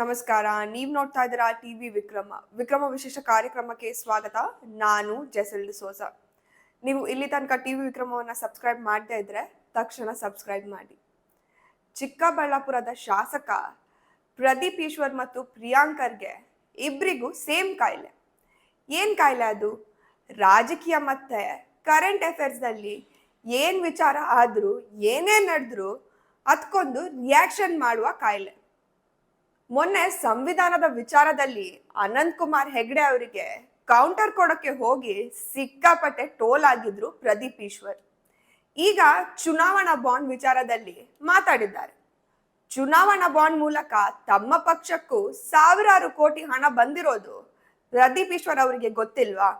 ನಮಸ್ಕಾರ. ನೀವು ನೋಡ್ತಾ ಇದ್ದೀರಾ ಟಿ ವಿ ವಿಕ್ರಮ. ವಿಕ್ರಮ ವಿಶೇಷ ಕಾರ್ಯಕ್ರಮಕ್ಕೆ ಸ್ವಾಗತ. ನಾನು ಜೆಸಲ್ ಡಿಸೋಜ ನೀವು ಇಲ್ಲಿ ತನಕ ಟಿ ವಿ ವಿಕ್ರಮವನ್ನು ಸಬ್ಸ್ಕ್ರೈಬ್ ಮಾಡದೇ ಇದ್ರೆ ತಕ್ಷಣ ಸಬ್ಸ್ಕ್ರೈಬ್ ಮಾಡಿ. ಚಿಕ್ಕಬಳ್ಳಾಪುರದ ಶಾಸಕ ಪ್ರದೀಪ್ ಈಶ್ವರ್ ಮತ್ತು ಪ್ರಿಯಾಂಕರ್ಗೆ ಇಬ್ಬರಿಗೂ ಸೇಮ್ ಕಾಯಿಲೆ. ಏನ್ ಕಾಯಿಲೆ ಅದು? ರಾಜಕೀಯ ಮತ್ತು ಕರೆಂಟ್ ಅಫೇರ್ಸ್ನಲ್ಲಿ ಏನ್ ವಿಚಾರ ಆದರೂ ಏನೇ ನಡೆದ್ರು ಅದಕ್ಕೊಂದು ರಿಯಾಕ್ಷನ್ ಮಾಡುವ ಕಾಯಿಲೆ. ಮೊನ್ನೆ ಸಂವಿಧಾನದ ವಿಚಾರದಲ್ಲಿ ಅನಂತ್ ಕುಮಾರ್ ಹೆಗ್ಡೆ ಅವರಿಗೆ ಕೌಂಟರ್ ಕೊಡಕ್ಕೆ ಹೋಗಿ ಸಿಕ್ಕಾಪಟ್ಟೆ ಟೋಲ್ ಆಗಿದ್ರು ಪ್ರದೀಪ್ ಈಶ್ವರ್. ಈಗ ಚುನಾವಣಾ ಬಾಂಡ್ ವಿಚಾರದಲ್ಲಿ ಮಾತಾಡಿದ್ದಾರೆ. ಚುನಾವಣಾ ಬಾಂಡ್ ಮೂಲಕ ತಮ್ಮ ಪಕ್ಷಕ್ಕೂ ಸಾವಿರಾರು ಕೋಟಿ ಹಣ ಬಂದಿರೋದು ಪ್ರದೀಪ್ ಈಶ್ವರ್ ಅವರಿಗೆ ಗೊತ್ತಿಲ್ವಾ?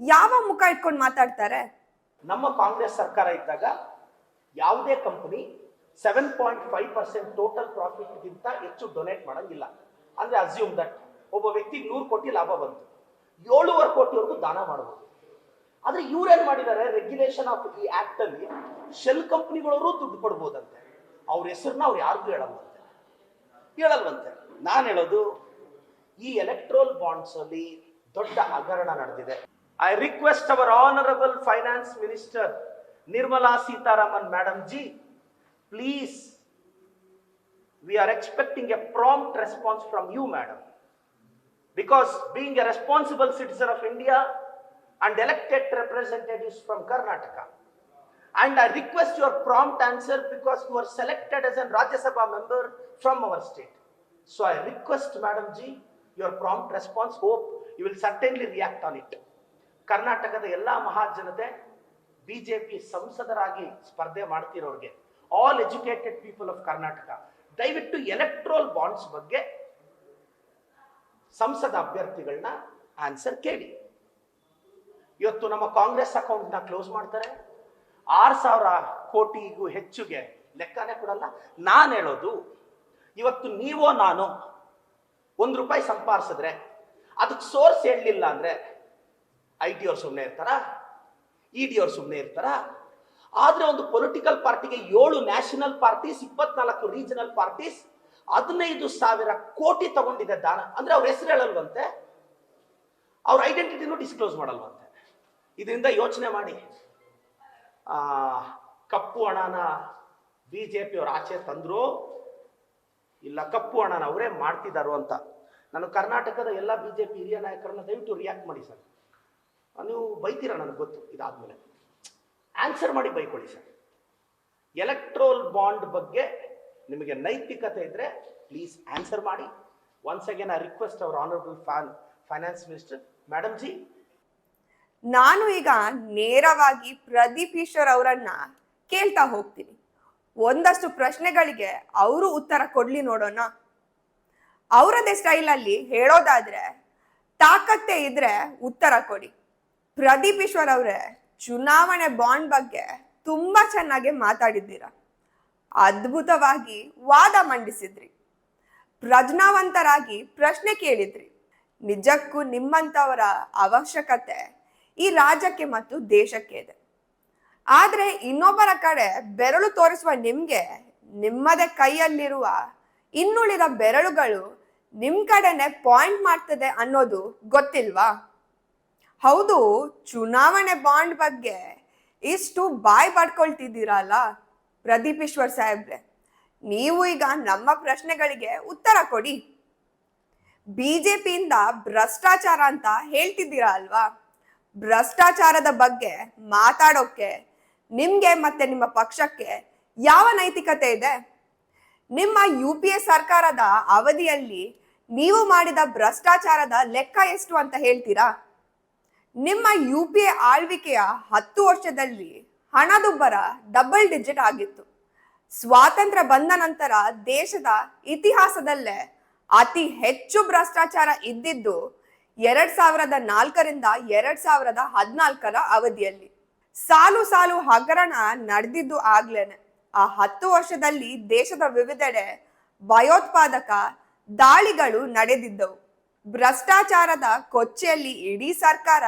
ಯಾವ ಮುಖ ಇಟ್ಕೊಂಡು ಮಾತಾಡ್ತಾರೆ? ನಮ್ಮ ಕಾಂಗ್ರೆಸ್ ಸರ್ಕಾರ ಇದ್ದಾಗ ಯಾವುದೇ company seven point five percent total ಪ್ರಾಫಿಟ್ಗಿಂತ ಹೆಚ್ಚು ಡೊನೇಟ್ ಮಾಡೋಂಗಿಲ್ಲ. ಅಂದರೆ ಅಸ್ಯೂಮ್ ದಟ್ ಒಬ್ಬ ವ್ಯಕ್ತಿಗೆ ನೂರು ಕೋಟಿ ಲಾಭ ಬಂತು. ಏಳುವರೆ ಕೋಟಿವರೆಗೂ ದಾನ ಮಾಡಬಹುದು ಇವ್ರು ಇವ್ರೇನ್ ಮಾಡಿದ್ದಾರೆ? ರೆಗ್ಯುಲೇಷನ್ ಆಫ್ ಈ ಆಕ್ಟ್ ಅಲ್ಲಿ ಶೆಲ್ ಕಂಪ್ನಿಗಳವರು ದುಡ್ಡು ಕೊಡ್ಬೋದಂತೆ. ಅವ್ರ ಹೆಸರನ್ನ ಅವ್ರು ಯಾರಿಗೂ ಹೇಳಲ್ವಂತೆ. ಹೇಳಲ್ವಂತೆ. ನಾನು ಹೇಳೋದು, ಈ ಎಲೆಕ್ಟ್ರೋಲ್ ಬಾಂಡ್ಸ್ ಅಲ್ಲಿ ದೊಡ್ಡ ಹಗರಣ ನಡೆದಿದೆ. I request our honourable finance minister Nirmala Sitharaman madam ji please we are expecting a prompt response from you, madam. because being a responsible citizen of India and elected representatives from Karnataka. And I request your prompt answer because you are selected as a Rajya Sabha member from our state. So I request Madam Ji your prompt response. Hope you will certainly react on it. ಕರ್ನಾಟಕದ ಎಲ್ಲ ಮಹಾಜನತೆ BJP ಸಂಸದರಾಗಿ ಸ್ಪರ್ಧೆ ಮಾಡ್ತಿರೋರಿಗೆ all educated people of Karnataka ದಯವಿಟ್ಟು electoral bonds ಬಗ್ಗೆ ಸಂಸದ ಅಭ್ಯರ್ಥಿಗಳನ್ನ answer ಕೇಳಿ. ಇವತ್ತು ನಮ್ಮ ಕಾಂಗ್ರೆಸ್ ಅಕೌಂಟ್ನ ಕ್ಲೋಸ್ ಮಾಡ್ತಾರೆ. ಆರು ಸಾವಿರ ಕೋಟಿಗೂ ಹೆಚ್ಚಿಗೆ ಲೆಕ್ಕನೇ ಕೊಡಲ್ಲ. ನಾನು ಹೇಳೋದು, ಇವತ್ತು ನೀವೋ ನಾನು ಒಂದು ರೂಪಾಯಿ ಸಂಪಾದಿಸಿದ್ರೆ ಅದಕ್ಕೆ ಸೋರ್ಸ್ ಹೇಳಲಿಲ್ಲ ಅಂದ್ರೆ, ಐ ಟಿ ಅವ್ರು ಸುಮ್ಮನೆ ಇರ್ತಾರ? ಇ ಡಿ ಅವ್ರು ಸುಮ್ಮನೆ ಇರ್ತಾರ? ಆದ್ರೆ ಒಂದು ಪೊಲಿಟಿಕಲ್ ಪಾರ್ಟಿಗೆ ಏಳು ನ್ಯಾಷನಲ್ ಪಾರ್ಟೀಸ್ ಇಪ್ಪತ್ನಾಲ್ಕು ರೀಜನಲ್ ಪಾರ್ಟೀಸ್ ಹದಿನೈದು ಸಾವಿರ ಕೋಟಿ ತಗೊಂಡಿದೆ ದಾನ. ಅಂದ್ರೆ ಅವ್ರ ಹೆಸರು ಹೇಳಲ್ವಂತೆ? ಅವ್ರ ಐಡೆಂಟಿಟಿನೂ ಡಿಸ್ಕ್ಲೋಸ್ ಮಾಡಲ್ವಂತೆ. ಇದರಿಂದ ಯೋಚನೆ ಮಾಡಿ. ಕಪ್ಪು ಹಣನ ಬಿ ಜೆ ಆಚೆ ತಂದ್ರು. ಇಲ್ಲ, ಕಪ್ಪು ಹಣನ ಅವರೇ ಮಾಡ್ತಿದ್ದಾರೋ ಅಂತ. ನಾನು ಕರ್ನಾಟಕದ ಎಲ್ಲ ಬಿ ಜೆ ಪಿ ಹಿರಿಯ ನಾಯಕರನ್ನ ದಯವಿಟ್ಟು ರಿಯಾಕ್ಟ್ ಮಾಡಿ ಸರ್. ನೀವು ಬೈತೀರ ನನಗೆ ಗೊತ್ತು, ಇದಾದ್ಮೇಲೆ. ಆನ್ಸರ್ ಮಾಡಿ ಬೈಕೊಳ್ಳಿ ಸರ್. ಎಲೆಕ್ಟ್ರೋಲ್ ಬಾಂಡ್ ಬಗ್ಗೆ ನಿಮಗೆ ನೈತಿಕತೆ ಇದ್ರೆ ಪ್ಲೀಸ್ ಆನ್ಸರ್ ಮಾಡಿ. Once again I request our honourable finance minister madam ji ನಾನು ಈಗ ನೇರವಾಗಿ ಪ್ರದೀಪ್ ಈಶ್ವರ್ ಅವರನ್ನ ಕೇಳ್ತಾ ಹೋಗ್ತೀನಿ. ಒಂದಷ್ಟು ಪ್ರಶ್ನೆಗಳಿಗೆ ಅವರು ಉತ್ತರ ಕೊಡ್ಲಿ ನೋಡೋಣ. ಅವರದೇ ಸ್ಟೈಲಲ್ಲಿ ಹೇಳೋದಾದ್ರೆ ತಾಕತ್ತೆ ಇದ್ರೆ ಉತ್ತರ ಕೊಡಿ. ಪ್ರದೀಪ್ ಈಶ್ವರ್ ಅವರೇ ಚುನಾವಣೆ ಬಾಂಡ್ ಬಗ್ಗೆ ತುಂಬಾ ಚೆನ್ನಾಗಿ ಮಾತಾಡಿದ್ದೀರಾ. ಅದ್ಭುತವಾಗಿ ವಾದ ಮಂಡಿಸಿದ್ರಿ. ಪ್ರಜ್ಞಾವಂತರಾಗಿ ಪ್ರಶ್ನೆ ಕೇಳಿದ್ರಿ. ನಿಜಕ್ಕೂ ನಿಮ್ಮಂತವರ ಅವಶ್ಯಕತೆ ಈ ರಾಜ್ಯಕ್ಕೆ ಮತ್ತು ದೇಶಕ್ಕೆ ಇದೆ. ಆದರೆ ಇನ್ನೊಬ್ಬರ ಕಡೆ ಬೆರಳು ತೋರಿಸುವ ನಿಮಗೆ ನಿಮ್ಮದೇ ಕೈಯಲ್ಲಿರುವ ಇನ್ನುಳಿದ ಬೆರಳುಗಳು ನಿಮ್ಮ ಕಡೆನೆ ಪಾಯಿಂಟ್ ಮಾಡ್ತದೆ ಅನ್ನೋದು ಗೊತ್ತಿಲ್ವಾ? ಹೌದು, ಚುನಾವಣೆ ಬಾಂಡ್ ಬಗ್ಗೆ ಇಷ್ಟು ಬಾಯ್ ಪಡ್ಕೊಳ್ತಿದ್ದೀರಲ್ಲ ಪ್ರದೀಪ್ ಈಶ್ವರ್ ಸಾಹೇಬ್ರೆ. ನೀವು ಈಗ ನಮ್ಮ ಪ್ರಶ್ನೆಗಳಿಗೆ ಉತ್ತರ ಕೊಡಿ. ಬಿಜೆಪಿಯಿಂದ ಭ್ರಷ್ಟಾಚಾರ ಅಂತ ಹೇಳ್ತಿದ್ದೀರಾ ಅಲ್ವಾ? ಭ್ರಷ್ಟಾಚಾರದ ಬಗ್ಗೆ ಮಾತಾಡೋಕೆ, ನಿಮ್ಗೆ ಮತ್ತೆ ನಿಮ್ಮ ಪಕ್ಷಕ್ಕೆ ಯಾವ ನೈತಿಕತೆ ಇದೆ? ನಿಮ್ಮ ಯು ಪಿ ಎ ಸರ್ಕಾರದ ಅವಧಿಯಲ್ಲಿ ನೀವು ಮಾಡಿದ ಭ್ರಷ್ಟಾಚಾರದ ಲೆಕ್ಕ ಎಷ್ಟು ಅಂತ ಹೇಳ್ತೀರಾ? ನಿಮ್ಮ ಯು ಪಿ ಎ ಆಳ್ವಿಕೆಯ ಹತ್ತು ವರ್ಷದಲ್ಲಿ ಹಣದುಬ್ಬರ ಡಬಲ್ ಡಿಜಿಟ್ ಆಗಿತ್ತು. ಸ್ವಾತಂತ್ರ್ಯ ಬಂದ ನಂತರ ದೇಶದ ಇತಿಹಾಸದಲ್ಲೇ ಅತಿ ಹೆಚ್ಚು ಭ್ರಷ್ಟಾಚಾರ ಇದ್ದಿದ್ದು ಎರಡ್ ಸಾವಿರದ ನಾಲ್ಕರಿಂದ ಎರಡ್ ಸಾವಿರದ ಹದಿನಾಲ್ಕರ ಅವಧಿಯಲ್ಲಿ. ಸಾಲು ಸಾಲು ಹಗರಣ ನಡೆದಿದ್ದು ಆಗ್ಲೇನೆ. ಆ ಹತ್ತು ವರ್ಷದಲ್ಲಿ ದೇಶದ ವಿವಿಧೆಡೆ ಭಯೋತ್ಪಾದಕ ದಾಳಿಗಳು ನಡೆದಿದ್ದವು. ಭ್ರಷ್ಟಾಚಾರದ ಕೊಚ್ಚೆಯಲ್ಲಿ ಇಡೀ ಸರ್ಕಾರ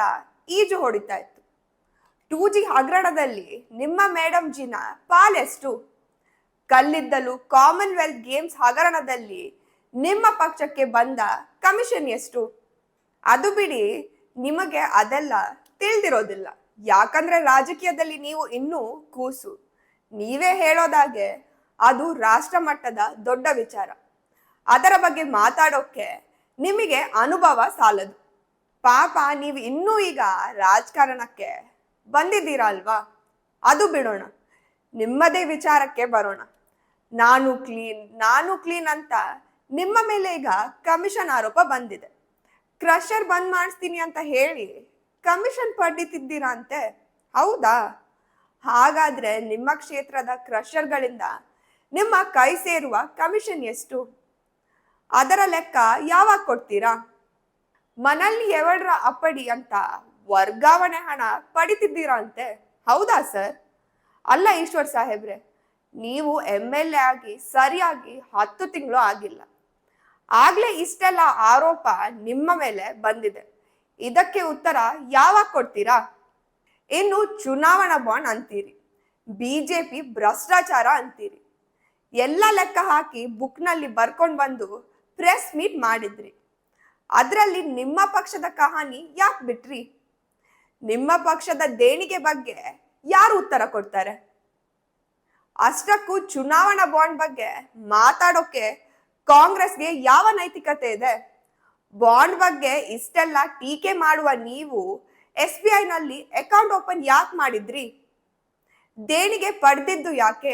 ಈಜು ಹೊಡಿತಾ ಇತ್ತು. ಟೂ ಜಿ ಹಗರಣದಲ್ಲಿ ನಿಮ್ಮ ಮೇಡಮ್ ಜಿನ ಪಾಲೆಷ್ಟು ಕಲ್ಲಿದ್ದಲು ಕಾಮನ್ವೆಲ್ತ್ ಗೇಮ್ಸ್ ಹಗರಣದಲ್ಲಿ ನಿಮ್ಮ ಪಕ್ಷಕ್ಕೆ ಬಂದ ಕಮಿಷನ್ ಎಷ್ಟು? ಅದು ಬಿಡಿ, ನಿಮಗೆ ಅದೆಲ್ಲ ತಿಳಿದಿರೋದಿಲ್ಲ. ಯಾಕಂದ್ರೆ ರಾಜಕೀಯದಲ್ಲಿ ನೀವು ಇನ್ನೂ ಕೂಸು. ನೀವೇ ಹೇಳೋದಾಗೆ ಅದು ರಾಷ್ಟ್ರ ಮಟ್ಟದ ದೊಡ್ಡ ವಿಚಾರ. ಅದರ ಬಗ್ಗೆ ಮಾತಾಡೋಕೆ ನಿಮಗೆ ಅನುಭವ ಸಾಲದು. ಪಾಪ, ನೀವು ಇನ್ನೂ ಈಗ ರಾಜಕಾರಣಕ್ಕೆ ಬಂದಿದ್ದೀರಾ ಅಲ್ವಾ ಅದು ಬಿಡೋಣ. ನಿಮ್ಮದೇ ವಿಚಾರಕ್ಕೆ ಬರೋಣ. ನಾನು ಕ್ಲೀನ್ ನಾನು ಕ್ಲೀನ್ ಅಂತ ನಿಮ್ಮ ಮೇಲೆ ಈಗ ಕಮಿಷನ್ ಆರೋಪ ಬಂದಿದೆ. ಕ್ರಷರ್ ಬಂದ್ ಮಾಡಿಸ್ತೀನಿ ಅಂತ ಹೇಳಿ ಕಮಿಷನ್ ಪಡಿತಿದ್ದೀರಾ ಅಂತೆ ಹೌದಾ? ಹಾಗಾದ್ರೆ ನಿಮ್ಮ ಕ್ಷೇತ್ರದ ಕ್ರಷರ್ಗಳಿಂದ ನಿಮ್ಮ ಕೈ ಸೇರುವ ಕಮಿಷನ್ ಎಷ್ಟು? ಅದರ ಲೆಕ್ಕ ಯಾವಾಗ ಕೊಡ್ತೀರಾ? ಮನಲ್ಲಿ ಎವಡ್ರ ಅಪ್ಪಡಿ ಅಂತ ವರ್ಗಾವಣೆ ಹಣ ಪಡಿತಿದ್ದೀರಾ ಅಂತೆ ಹೌದಾ ಸರ್? ಅಲ್ಲ ಈಶ್ವರ್ ಸಾಹೇಬ್ರೆ, ನೀವು ಎಂ ಎಲ್ ಎ ಆಗಿ ಸರಿಯಾಗಿ ಹತ್ತು ತಿಂಗಳು ಆಗಿಲ್ಲ. ಆಗ್ಲೇ ಇಷ್ಟೆಲ್ಲ ಆರೋಪ ನಿಮ್ಮ ಮೇಲೆ ಬಂದಿದೆ. ಇದಕ್ಕೆ ಉತ್ತರ ಯಾವಾಗ ಕೊಡ್ತೀರಾ? ಇನ್ನು ಚುನಾವಣಾ ಬಾಂಡ್ ಅಂತೀರಿ. ಬಿಜೆಪಿ ಭ್ರಷ್ಟಾಚಾರ ಅಂತೀರಿ. ಎಲ್ಲ ಲೆಕ್ಕ ಹಾಕಿ ಬುಕ್ನಲ್ಲಿ ಬರ್ಕೊಂಡು ಬಂದು ಪ್ರೆಸ್ ಮೀಟ್ ಮಾಡಿದ್ರಿ. ಅದರಲ್ಲಿ ನಿಮ್ಮ ಪಕ್ಷದ ಕಹಾನಿ ಯಾಕೆ ಬಿಟ್ರಿ? ನಿಮ್ಮ ಪಕ್ಷದ ದೇಣಿಗೆ ಬಗ್ಗೆ ಯಾರು ಉತ್ತರ ಕೊಡ್ತಾರೆ? ಅಷ್ಟಕ್ಕೂ ಚುನಾವಣಾ ಬಾಂಡ್ ಬಗ್ಗೆ ಮಾತಾಡೋಕೆ ಕಾಂಗ್ರೆಸ್ಗೆ ಯಾವ ನೈತಿಕತೆ ಇದೆ? ಬಾಂಡ್ ಬಗ್ಗೆ ಇಷ್ಟೆಲ್ಲ ಟೀಕೆ ಮಾಡುವ ನೀವು ಎಸ್ ಬಿ ಐನಲ್ಲಿ ಅಕೌಂಟ್ ಓಪನ್ ಯಾಕೆ ಮಾಡಿದ್ರಿ? ದೇಣಿಗೆ ಪಡೆದಿದ್ದು ಯಾಕೆ?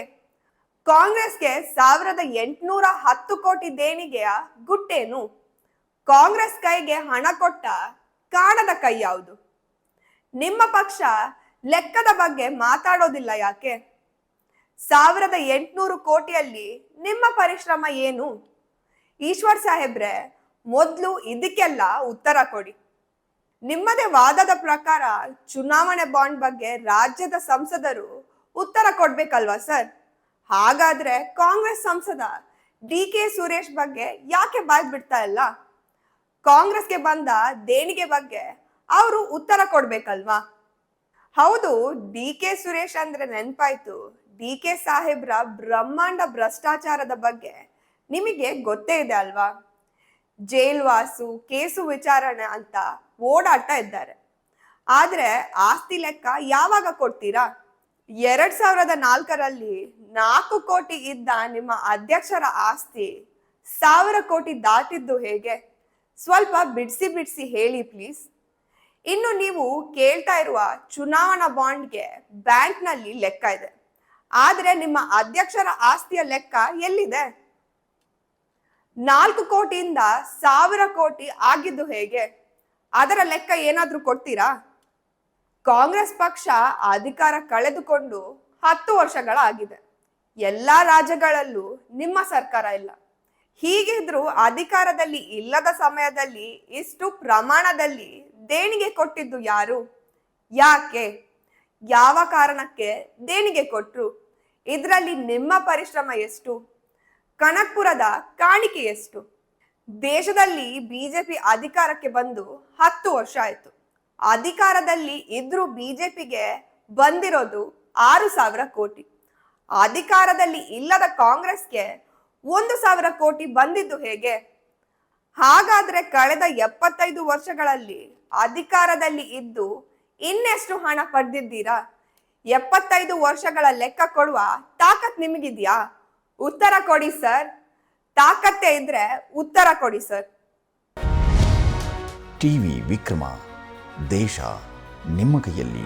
ಕಾಂಗ್ರೆಸ್ಗೆ ಸಾವಿರದ ಎಂಟುನೂರ ಹತ್ತು ಕೋಟಿ ದೇಣಿಗೆಯ ಗುಟ್ಟೇನು? ಕಾಂಗ್ರೆಸ್ ಕೈಗೆ ಹಣ ಕೊಟ್ಟ ಕಾಣದ ಕೈ ಯಾವುದು? ನಿಮ್ಮ ಪಕ್ಷ ಲೆಕ್ಕದ ಬಗ್ಗೆ ಮಾತಾಡೋದಿಲ್ಲ ಯಾಕೆ? ಸಾವಿರದ ಎಂಟುನೂರು ಕೋಟಿಯಲ್ಲಿ ನಿಮ್ಮ ಪರಿಶ್ರಮ ಏನು? ಈಶ್ವರ್ ಸಾಹೇಬ್ರೆ, ಮೊದಲು ಇದಕ್ಕೆಲ್ಲ ಉತ್ತರ ಕೊಡಿ. ನಿಮ್ಮದೇ ವಾದದ ಪ್ರಕಾರ ಚುನಾವಣೆ ಬಾಂಡ್ ಬಗ್ಗೆ ರಾಜ್ಯದ ಸಂಸದರು ಉತ್ತರ ಕೊಡ್ಬೇಕಲ್ವಾ ಸರ್? ಹಾಗಾದ್ರೆ ಕಾಂಗ್ರೆಸ್ ಸಂಸದ ಡಿ ಕೆ ಸುರೇಶ್ ಬಗ್ಗೆ ಯಾಕೆ ಬಾಯ್ ಬಿಡ್ತಾ ಇಲ್ಲ? ಕಾಂಗ್ರೆಸ್ಗೆ ಬಂದ ದೇಣಿಗೆ ಬಗ್ಗೆ ಅವರು ಉತ್ತರ ಕೊಡ್ಬೇಕಲ್ವಾ? ಹೌದು, ಡಿ ಕೆ ಸುರೇಶ್ ಅಂದ್ರೆ ನೆನ್ಪಾಯ್ತು. ಡಿ ಕೆ ಸಾಹೇಬ್ರ ಬ್ರಹ್ಮಾಂಡ ಭ್ರಷ್ಟಾಚಾರದ ಬಗ್ಗೆ ನಿಮಗೆ ಗೊತ್ತೇ ಇದೆ ಅಲ್ವಾ? ಜೈಲ್ವಾಸು, ಕೇಸು ವಿಚಾರಣೆ ಅಂತ ಓಡಾಡ್ತಾ ಇದ್ದಾರೆ. ಆದ್ರೆ ಆಸ್ತಿ ಲೆಕ್ಕ ಯಾವಾಗ ಕೊಡ್ತೀರಾ? ಎರಡ್ ಸಾವಿರದ ನಾಲ್ಕರಲ್ಲಿ ನಾಲ್ಕು ಕೋಟಿ ಇದ್ದ ನಿಮ್ಮ ಅಧ್ಯಕ್ಷರ ಆಸ್ತಿ ಸಾವಿರ ಕೋಟಿ ದಾಟಿದ್ದು ಹೇಗೆ? ಸ್ವಲ್ಪ ಬಿಡಿಸಿ ಬಿಡಿಸಿ ಹೇಳಿ ಪ್ಲೀಸ್ ಇನ್ನು ನೀವು ಕೇಳ್ತಾ ಇರುವ ಚುನಾವಣಾ ಬಾಂಡ್ಗೆ ಬ್ಯಾಂಕ್ನಲ್ಲಿ ಲೆಕ್ಕ ಇದೆ. ಆದರೆ ನಿಮ್ಮ ಅಧ್ಯಕ್ಷರ ಆಸ್ತಿಯ ಲೆಕ್ಕ ಎಲ್ಲಿದೆ? ನಾಲ್ಕು ಕೋಟಿಯಿಂದ ಸಾವಿರ ಕೋಟಿ ಆಗಿದ್ದು ಹೇಗೆ? ಅದರ ಲೆಕ್ಕ ಏನಾದರೂ ಕೊಡ್ತೀರಾ? ಕಾಂಗ್ರೆಸ್ ಪಕ್ಷ ಅಧಿಕಾರ ಕಳೆದುಕೊಂಡು ಹತ್ತು ವರ್ಷಗಳಾಗಿದೆ. ಎಲ್ಲಾ ರಾಜ್ಯಗಳಲ್ಲೂ ನಿಮ್ಮ ಸರ್ಕಾರ ಇಲ್ಲ. ಹೀಗಿದ್ರು ಅಧಿಕಾರದಲ್ಲಿ ಇಲ್ಲದ ಸಮಯದಲ್ಲಿ ಇಷ್ಟು ಪ್ರಮಾಣದಲ್ಲಿ ದೇಣಿಗೆ ಕೊಟ್ಟಿದ್ದು ಯಾರು? ಯಾಕೆ? ಯಾವ ಕಾರಣಕ್ಕೆ ದೇಣಿಗೆ ಕೊಟ್ರು? ಇದರಲ್ಲಿ ನಿಮ್ಮ ಪರಿಶ್ರಮ ಎಷ್ಟು? ಕನಕ್ಪುರದ ಕಾಣಿಕೆ ಎಷ್ಟು? ದೇಶದಲ್ಲಿ ಬಿಜೆಪಿ ಅಧಿಕಾರಕ್ಕೆ ಬಂದು ಹತ್ತು ವರ್ಷ ಆಯ್ತು. ಅಧಿಕಾರದಲ್ಲಿ ಇದ್ರೂ ಬಿಜೆಪಿಗೆ ಬಂದಿರೋದು ಆರು ಸಾವಿರ ಕೋಟಿ. ಅಧಿಕಾರದಲ್ಲಿ ಇಲ್ಲದ ಕಾಂಗ್ರೆಸ್ಗೆ ಒಂದು ಸಾವಿರ ಕೋಟಿ ಬಂದಿದ್ದು ಹೇಗೆ? ಹಾಗಾದ್ರೆ ಕಳೆದ ಎಪ್ಪತ್ತೈದು ವರ್ಷಗಳಲ್ಲಿ ಅಧಿಕಾರದಲ್ಲಿ ಇದ್ದು ಇನ್ನೆಷ್ಟು ಹಣ ಪಡೆದಿದ್ದೀರಾ? ಎಪ್ಪತ್ತೈದು ವರ್ಷಗಳ ಲೆಕ್ಕ ಕೊಡುವ ತಾಕತ್ ನಿಮಗಿದ್ಯಾ? ಉತ್ತರ ಕೊಡಿ ಸರ್. ತಾಕತ್ತೇ ಇದ್ರೆ ಉತ್ತರ ಕೊಡಿ ಸರ್. ಟಿವಿ ವಿಕ್ರಮ. ದೇಶ ನಿಮ್ಮ ಕೈಯಲ್ಲಿ.